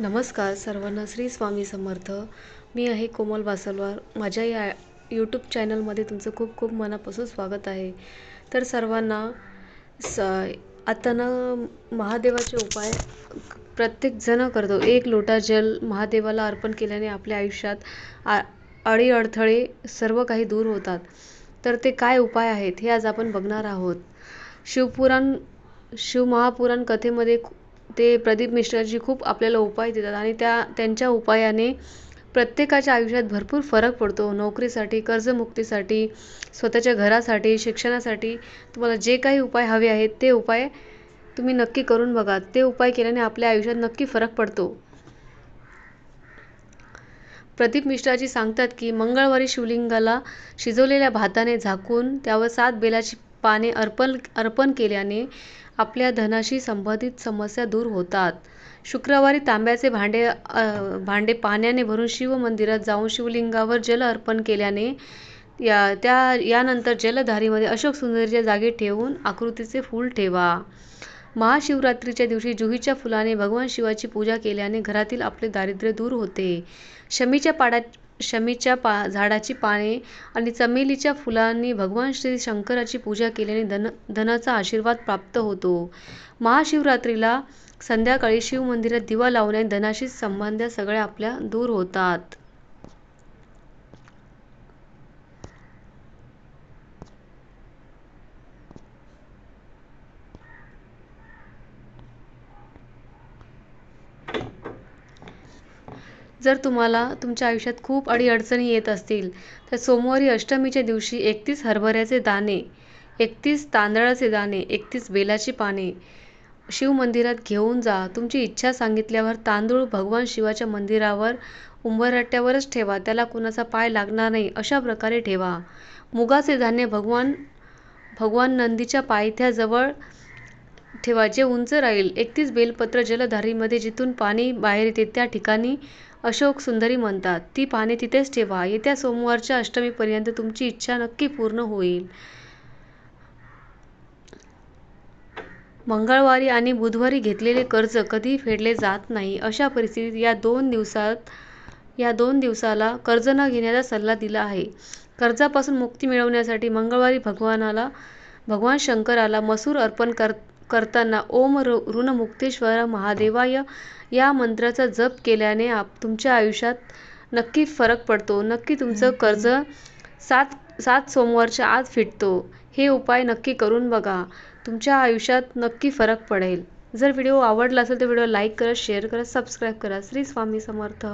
नमस्कार सर्वांना श्री स्वामी समर्थ. मी आहे कोमल वासलवार. माझ्या या यूट्यूब चॅनलमध्ये तुमचं खूप खूप मनापासून स्वागत आहे. तर सर्वांना स आता ना महादेवाचे उपाय प्रत्येकजण करतो. एक लोटा जल महादेवाला अर्पण केल्याने आपल्या आयुष्यात आ अडीअडथळे सर्व काही दूर होतात. तर ते काय उपाय आहेत हे आज आपण बघणार आहोत. शिवपुराण शिवमहापुराण कथेमध्ये ते प्रदीप मिश्राजी खूप आपल्याला उपाय देतात आणि त्या त्यांच्या उपायाने प्रत्येकाच्या आयुष्यात भरपूर फरक पडतो. नोकरीसाठी कर्जमुक्तीसाठी स्वतःच्या घरासाठी शिक्षणासाठी. तुम्हाला जे काही उपाय हवे आहेत ते उपाय तुम्ही नक्की करून बघा. ते उपाय केल्याने आपल्या आयुष्यात नक्की फरक पडतो. प्रदीप मिश्राजी सांगतात की मंगळवारी शिवलिंगाला शिजवलेल्या भाताने झाकून त्यावर सात बेलाची पाने अर्पण अर्पण केल्याने आपल्या धनाशी संबंधित समस्या दूर होतात. शुक्रवारी तांब्याचे भांडे भांडे पाण्याने भरून शिव मंदिरात जाऊन शिवलिंगावर जल अर्पण केल्याने या त्या यानंतर जलधारीमध्ये अशोक सुंदरीच्या जागी ठेवून आकृतीचे फूल ठेवा. महाशिवरात्रीच्या दिवशी जुहीच्या फुलाने भगवान शिवाची पूजा केल्याने घरातील आपले दारिद्र्य दूर होते. शमीच्या पाडात शमीच्या पा झाडाची पाने आणि चमेलीच्या फुलांनी भगवान श्री शंकराची पूजा केल्याने धन धनाचा आशीर्वाद प्राप्त होतो. महाशिवरात्रीला संध्याकाळी शिवमंदिरात दिवा लावण्याने धनाशी संबंध सगळ्या आपल्या दूर होतात. जर तुम्हाला तुमच्या आयुष्यात खूप अडीअडचणी येत असतील तर सोमवारी अष्टमीच्या दिवशी एकतीस हरभऱ्याचे दाणे एकतीस तांदळाचे दाणे एकतीस बेलाची पाने शिवमंदिरात घेऊन जा. तुमची इच्छा सांगितल्यावर तांदूळ भगवान शिवाच्या मंदिरावर उंबरहट्ट्यावरच ठेवा. त्याला कुणाचा पाय लागणार नाही अशा प्रकारे ठेवा. मुगाचे धान्य भगवान भगवान नंदीच्या पायथ्याजवळ ठेवा जे उंच राहील. एकतीस बेलपत्र जलधारीमध्ये जिथून पाणी बाहेर येते त्या ठिकाणी अशोक सुंदरी म्हणतात ती पाने तिथेच ठेवा. येत्या सोमवारच्या अष्टमीपर्यंत तुमची इच्छा नक्की पूर्ण होईल. मंगळवारी आणि बुधवारी घेतलेले कर्ज कधी फेडले जात नाही. अशा परिस्थितीत या दोन दिवसात या दोन दिवसाला कर्ज न घेण्याचा सल्ला दिला आहे. कर्जापासून मुक्ती मिळवण्यासाठी मंगळवारी भगवानाला भगवान शंकराला मसूर अर्पण कर करताना ओम ऋणमुक्तेश्वर महादेवाय या मंत्राचा जप केल्याने आप तुमच्या आयुष्यात नक्की फरक पडतो. नक्की तुमचं कर्ज सात सात सोमवारच्या आत फिटतो. हे उपाय नक्की करून बघा. तुमच्या आयुष्यात नक्की फरक पडेल. जर व्हिडिओ आवडला असेल तर व्हिडिओ लाईक करा शेअर करा सबस्क्राईब करा. श्री स्वामी समर्थ.